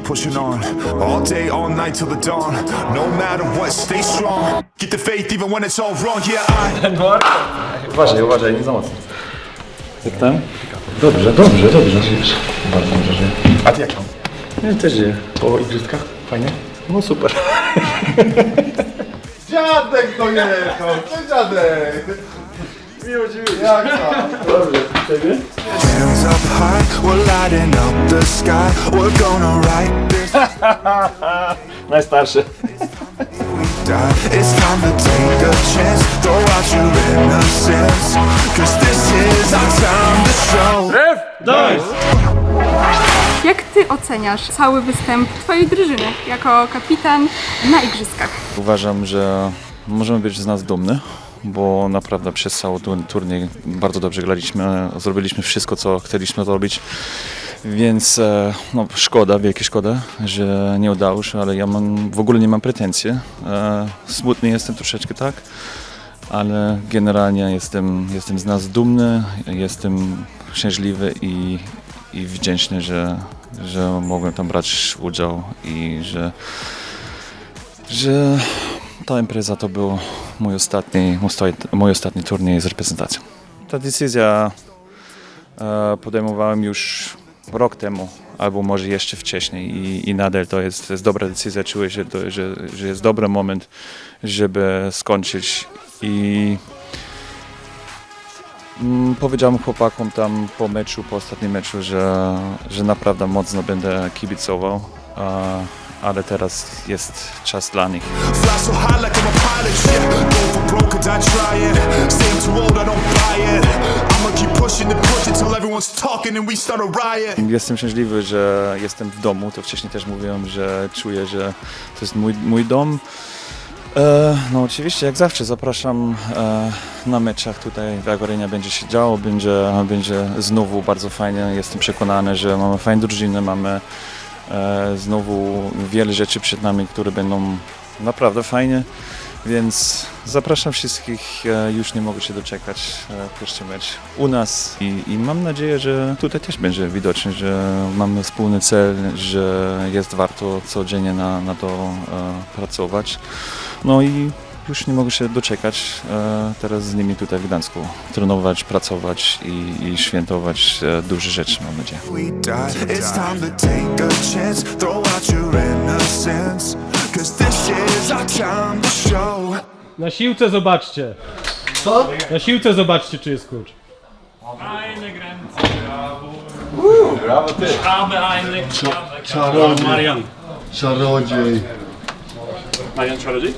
keep pushing on. All day, all night till the dawn. No matter what, stay strong. Get the faith even when it's all wrong. Yeah, I. Uważaj, uważaj, nie za mocno. Jak tam? Dobrze, dobrze, dobrze żyjesz. Bardzo dobrze żyję. A ty jak tam? Ja też żyję. Po igrzyskach? Fajnie? No super. Dziadek dojechał! Cześć dziadek! Miło ci Jak? Hands up high, we're lighting up the sky. We're gonna write this Najstarszy. die. It's time to take a chance. Throw out your innocence. Cause this is our time to show. Jak ty oceniasz cały występ twojej drużyny jako kapitan na igrzyskach? Uważam, że możemy być z nas dumny, bo naprawdę przez cały tu- turniej bardzo dobrze graliśmy, zrobiliśmy wszystko, co chcieliśmy zrobić, więc e, no, szkoda, wielkie szkoda, że nie udało się, ale ja mam, w ogóle nie mam pretensji. E, Smutny jestem troszeczkę, tak, ale generalnie jestem, jestem z nas dumny, jestem szczęśliwy i, i wdzięczny, że, że mogłem tam brać udział i że że ta impreza to był mój ostatni, mój ostatni turniej z reprezentacją. Ta decyzja e, podejmowałem już rok temu, albo może jeszcze wcześniej i, i nadal to jest, jest dobra decyzja. Czuję, że, to, że, że jest dobry moment, żeby skończyć i mm, powiedziałem chłopakom tam po meczu, po ostatnim meczu, że, że naprawdę mocno będę kibicował. Ale teraz jest czas dla nich. Jestem szczęśliwy, że jestem w domu. To wcześniej też mówiłem, że czuję, że to jest mój, mój dom. E, no oczywiście, jak zawsze, zapraszam e, na meczach tutaj w Agorenie będzie się działo, będzie, będzie znowu bardzo fajnie. Jestem przekonany, że mamy fajną drużynę, mamy znowu wiele rzeczy przed nami, które będą naprawdę fajnie. Więc zapraszam wszystkich, e, już nie mogę się doczekać e, pierwszy mecz u nas i, i mam nadzieję, że tutaj też będzie widoczny, że mamy wspólny cel, że jest warto codziennie na, na to e, pracować. No i już nie mogę się doczekać e, teraz z nimi tutaj w Gdańsku, trenować, pracować i, i świętować e, duże rzeczy, mam nadzieję. We die. It's time to take a chance. Throw out your innocence. Cause this is our time to show. Na siłce zobaczcie. Co? Na siłce zobaczcie, czy jest klucz. Eine Grenze, brawo. Brawo ty! Habe eine! Marian. Czarodziej! Marian Czarodziej?